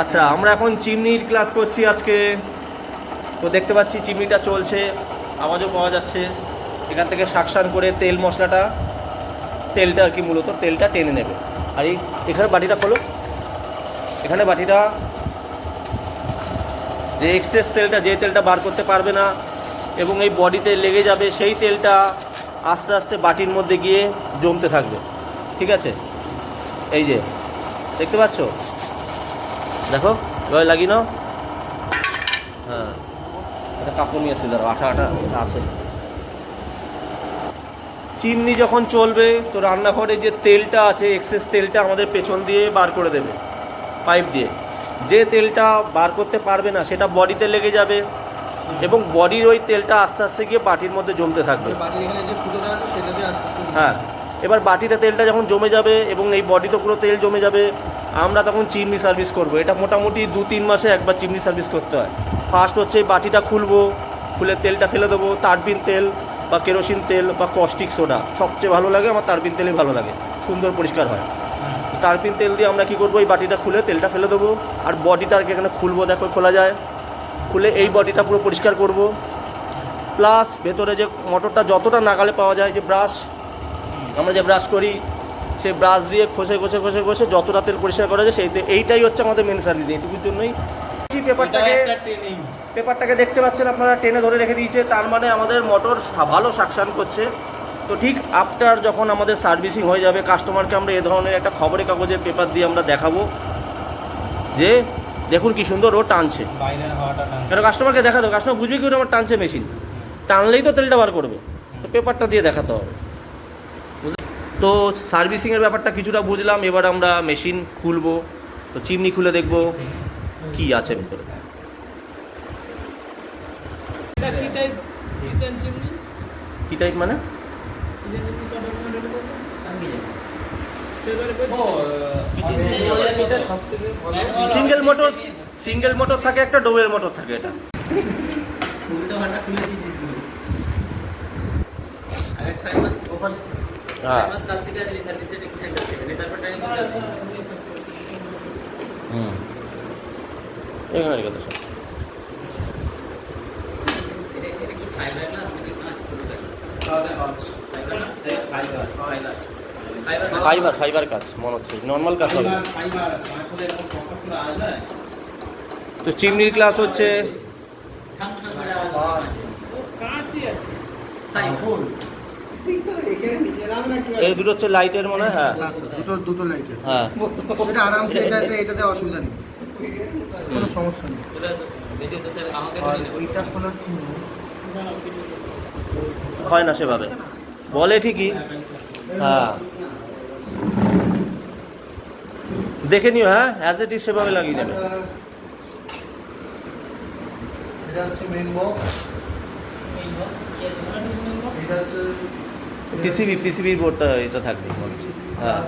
আচ্ছা আমরা এখন চিমনির ক্লাস করছি আজকে। তো দেখতে পাচ্ছি চিমনিটা চলছে, আওয়াজও পাওয়া যাচ্ছে। এখান থেকে সাকসান করে তেল মশলাটা, তেলটা আর কি মূলত, তেলটা টেনে নেবে। আর এই এখানে বাটিটা খোলো। এখানে বাটিটা, যে এক্সেস তেলটা, যে তেলটা বার করতে পারবে না, এবং এই বডিতে লেগে যাবে সেই তেলটা আস্তে আস্তে বাটির মধ্যে গিয়ে জমতে থাকবে। ঠিক আছে? এই যে, দেখতে পাচ্ছ? দেখো এবার লাগিয়ে নাও। হ্যাঁ। এটা কাপড় নিয়ে এসে ধরো আঠা আঠা আছে। চিমনি যখন চলবে তো রান্নাঘরে যে তেলটা আছে এক্সেস তেলটা আমাদের পেছন দিয়ে বার করে দেবে পাইপ দিয়ে। যে তেলটা বার করতে পারবে না সেটা বডিতে লেগে যাবে এবং বডির ওই তেলটা আস্তে আস্তে গিয়ে বাটির মধ্যে জমতে থাকবে। হ্যাঁ। এবার বাটিতে তেলটা যখন জমে যাবে এবং এই বডিতে পুরো তেল জমে যাবে, আমরা তখন চিমনি সার্ভিস করব। এটা মোটামুটি দু তিন মাসে একবার চিমনি সার্ভিস করতে হয়। ফার্স্ট হচ্ছে বাটিটা খুলবো, খুলে তেলটা ফেলে দেবো। তারপিন তেল বা কেরোসিন তেল বা কস্টিক সোডা সবচেয়ে ভালো লাগে, আমার তারপিন তেলই ভালো লাগে। সুন্দর পরিষ্কার হয়। তারপিন তেল দিয়ে আমরা কি করব, এই বাটিটা খুলে তেলটা ফেলে দেবো। আর বডিটা আর কি এখানে খুলবো, দেখো, খোলা যায়। খুলে এই বডিটা পুরো পরিষ্কার করব। প্লাস ভেতরে যে মোটরটা যতটা নাগালে পাওয়া যায়, যে ব্রাশ আমরা যে ব্রাশ করি সেই ব্রাশ দিয়ে খসে খসে খসে খসে যতটা তেল পরিষ্কার করা যায় সেই তে- এইটাই হচ্ছে আমাদের মেন সার্ভিস এইটুকুর জন্যই। পেপারটাকে পেপারটাকে দেখতে পাচ্ছেন আপনারা টেনে ধরে রেখে দিয়েছে তার মানে আমাদের মোটর সা- ভালো সাকশান করছে। তো ঠিক আফটার যখন আমাদের সার্ভিসিং হয়ে যাবে কাস্টমারকে আমরা এ ধরনের একটা খবরের কাগজের পেপার দিয়ে আমরা দেখাবো যে দেখুন কি সুন্দর ও টানছে। কেন কাস্টমারকে দেখা দেবো কাস্টমার বুঝবে কি ওটা আমার টানছে মেশিন টানলেই তো তেলটা বার করবে। তো পেপারটা দিয়ে দেখাতে হবে? তো সার্ভিসিংয়ের ব্যাপারটা কিছুটা বুঝলাম এবার আমরা মেশিন খুলবো তো চিমনি খুলে দেখব কি আছে ভেতরে। এটা কি টাইপ মানে? সিঙ্গেল মোটর সিঙ্গেল মোটর থাকে একটা ডোবেল মোটর থাকে এটা। উল্টো খুলে দিয়েছিস হ্যাঁ হুম এখানে সব। ফাইবার ফাইবার কাজ মনে হচ্ছে। নর্মাল কাজ হবে। তো চিমনির ক্লাস হচ্ছে? কাঁচই আছে। এর দুটো হচ্ছে লাইটের মনে হয় হ্যাঁ। দুটো দুটো লাইটের হ্যাঁ। এটা আরামসে এটাতে এটাতে অসুবিধা নেই। কোনো সমস্যা নেই। ওইটা খোলার জন্য হয় না সেভাবে। বলে ঠিকই। হ্যাঁ। দেখে নিও হ্যাঁ। অ্যাজ ইট ইজ সেভাবে লাগিয়ে দেবে। এটা হচ্ছে মেন বক্স এটা হচ্ছে পিসিবি পিসিবি বোর্ডটা এটা থাকবে হ্যাঁ।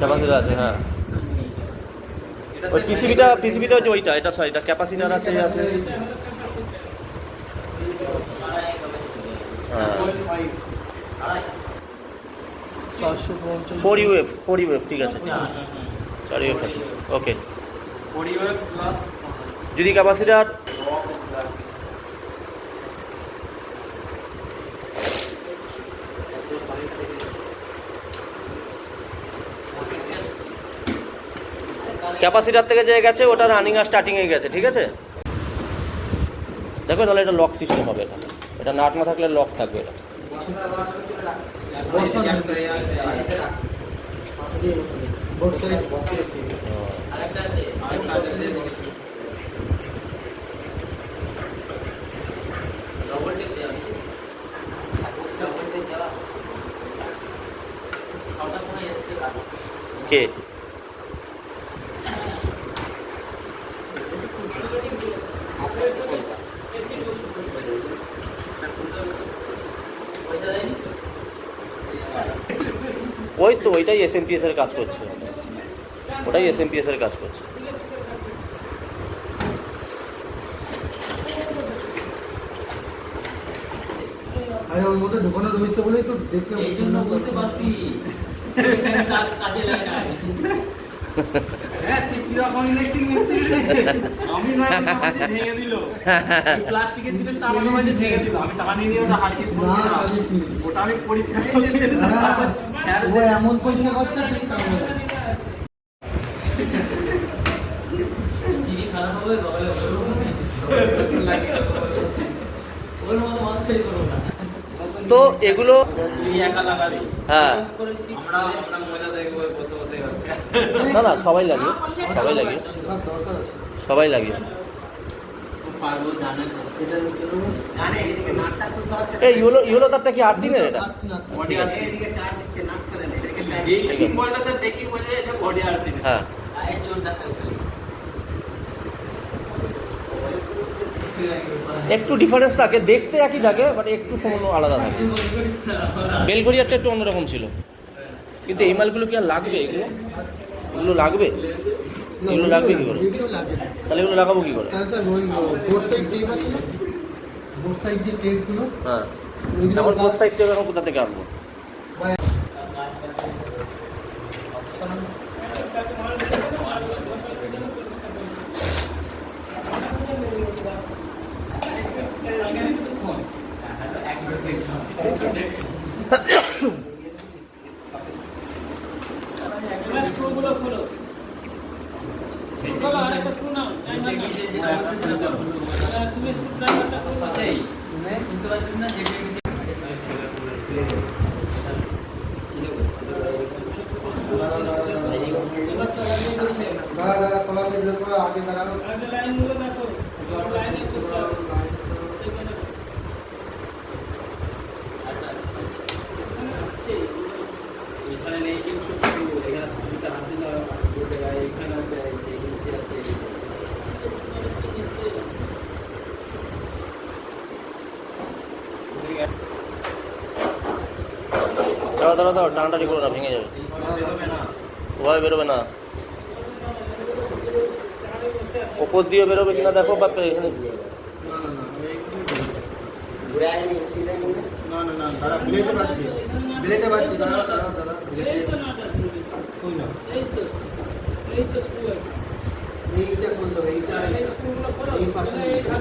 ক্যাপাসিটার আছে হ্যাঁ। ওই পিসিবিটা পিসিবিটা হচ্ছে ওইটা এটা সরি এটা ক্যাপাসিটার আছে আছে। 0.5 চারশো পঞ্চাশ। ফোর ইউএফ ফোর ইউএফ ঠিক আছে। চার ইউএফ ওকে যদি ক্যাপাসিটার ক্যাপাসিটার থেকে যে গেছে ওটা রানিং আর স্টার্টিং এ গেছে ঠিক আছে? দেখো তাহলে এটা লক সিস্টেম হবে এটা এটা নাট না থাকলে লক থাকবে এটা। আরেকটা আছে। কে? ওই তো, ওইটাই এস এম পি এর কাজ করছে। ওটাই এস এম পি এর কাজ করছে। আরে ওর মধ্যে ঢোকানো রয়েছে বলেই তো দেখতে এই জন্য বুঝতে পারছি। কাজ- লাগে না। হ্যাঁ তুই কীরকম ইলেকট্রিক মিস্ত্রি রে? আমি নয় আমাকে ভেঙে দিল প্লাস্টিকের জিনিস টাকা আমাকে ভেঙে দিল আমি টাকা নিয়ে নিয়ে ওটা হারিয়ে না জানিস নি ওটা আমি পরিষ্কার করে হ্যাঁ, ও এমন পরিষ্কার করছে ঠিক কাম হবে না। সিঁড়ি খারাপ হবে বগলে ওর মতো মানুষ ছেড়ে করব না তো এগুলো তুই একা লাগাবি হ্যাঁ। না না সবাই লাগে সবাই লাগে সবাই লাগে। এই ইউলো ইউলো তারটা কি আট দিনের এটা? আট না, আট না। বডি আছে এদিকে চার দিচ্ছে নাট করে না এদিকে চার এই সিম্বলটা স্যার দেখি বোঝা যায় যে বডি আর দিবে হ্যাঁ আয় জোর দেখা খালি একটু ডিফারেন্স থাকে দেখতে একই থাকে বাট একটু সামান্য আলাদা থাকে। বেলগড়িয়ারটা একটু অন্যরকম ছিল। কিন্তু এই মালগুলো কি আর লাগবে এগুলো? এগুলো লাগবে? এগুলো লাগবে কি করে। তাহলে এগুলো লাগাবো কি করে? স্যার ওই বোর্ড সাইড টেপ আছে না? বোর্ড সাইড যে টেপগুলো হ্যাঁ। ওইগুলো এখন সাইড থেকে এখন কোথা থেকে আনব বা- এবার স্ক্রুগুলো খোলো স্ক্রু খোলো আর একটা স্ক্রু নাও তুমি স্ক্রু ড্রাইভারটা সত্যি মানে শুনতে পাচ্ছিস না? পরে আগে দাঁড়াও লাইনগুলো দেখো লাইনে এখানে নেই কিছু স্ক্রু এখানে স্ক্রুটা হাসি না এখানে আছে এই নিচে আছে দাঁড়া দাঁড়া দাঁড়া টানাটানি করো না ভেঙে যাবে ওভাবে বেরোবে না ওপর দিয়ে বেরোবে কিনা দেখো বা এখানে এইটা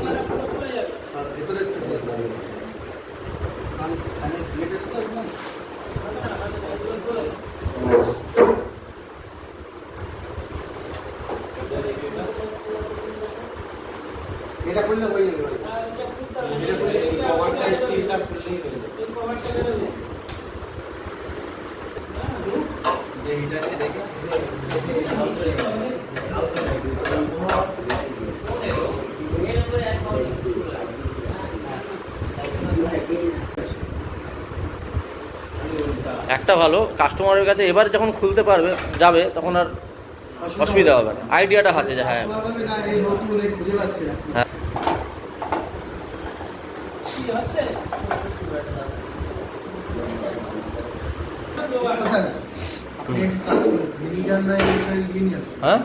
কারণ ছানে ব্লেড আছে তো এখানে? এগুলো খোলো এটা খুললে হয়ে যাবে এটা কভারটা স্টিলটা হয়ে। যে হিট আছে দেখে একটা ভালো কাস্টমারের কাছে এবার যখন খুলতে পারবে যাবে তখন আর অসুবিধা হবে না। আইডিয়াটা আছে যে হ্যাঁ। হ্যাঁ। কি হচ্ছে? দিয়ে হ্যাঁ?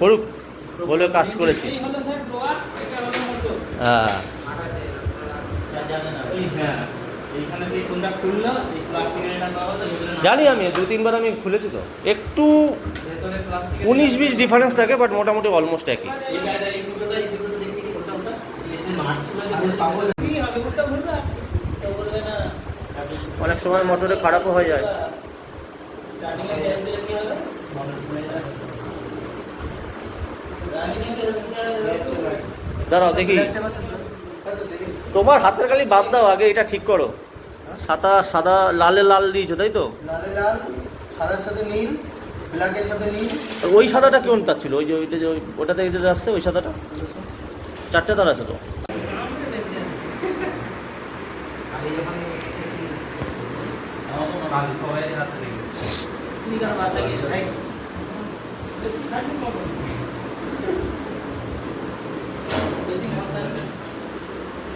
করুক বলে কাজ করেছি। হ্যাঁ। জানি আমি দু তিনবার আমি খুলেছি তো। একটু উনিশ বিশ ডিফারেন্স থাকে বাট মোটামুটি অলমোস্ট একই। অনেক সময় মোটরে খারাপও হয়ে যায়। দাঁড়াও দেখি। তোমার হাতের খালি বাদ দাও আগে এটা ঠিক করো। সাদা সাদা লালে লাল দিয়েছ তাই তো? লালে লাল সাদার সাথে নীল ব্ল্যাকের সাথে নীল। ওই সাদাটা কেমন তার ছিল? ওই যে ওইটা যে ওই- ওটাতে যেটা আসছে ওই সাদাটা? চারটে তার আছে তো। সবাই হাতে দেখবে তুমি কেন বাসা গিয়েছো তাই বেশি খাটি করবে বেশি মস্তা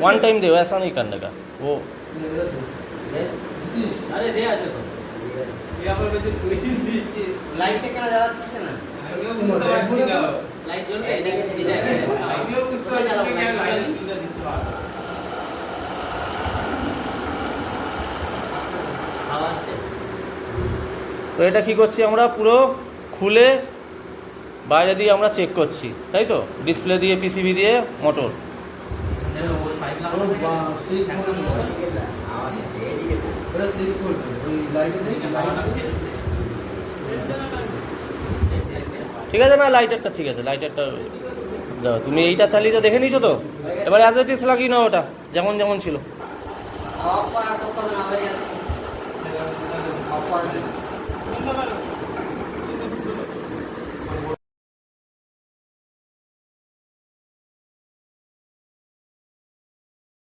वन टाइम दो ऐसा नहीं करने का वो এবার দে। দিছিস? अरे दे আছে তো তুই আমার কাছে সুইচ দিয়েছিস লাইটটা কেন জ্বালাচ্ছিস কেন আমিও বুঝতে পারছি না লাইট জ্বলবে এটা কি দেখ আমিও বুঝতে কোথায় পারছি না জ্বালাবো কেন লাইট লাইট সুইচটা দিতে পারবো হাওয়া আসছে তো এটা কি করছি আমরা পুরো খুলে বাইরে দিয়ে আমরা চেক করছি তাই তো ডিসপ্লে দিয়ে পিসিবি দিয়ে মোটর ঠিক আছে না লাইটারটা ঠিক আছে লাইটারটা তুমি এইটা চালিয়ে দেখে নিয়েছো তো? এবার অ্যাজ ইট ইস লাগিয়ে নাও ওটা যেমন যেমন ছিল। অফ করা।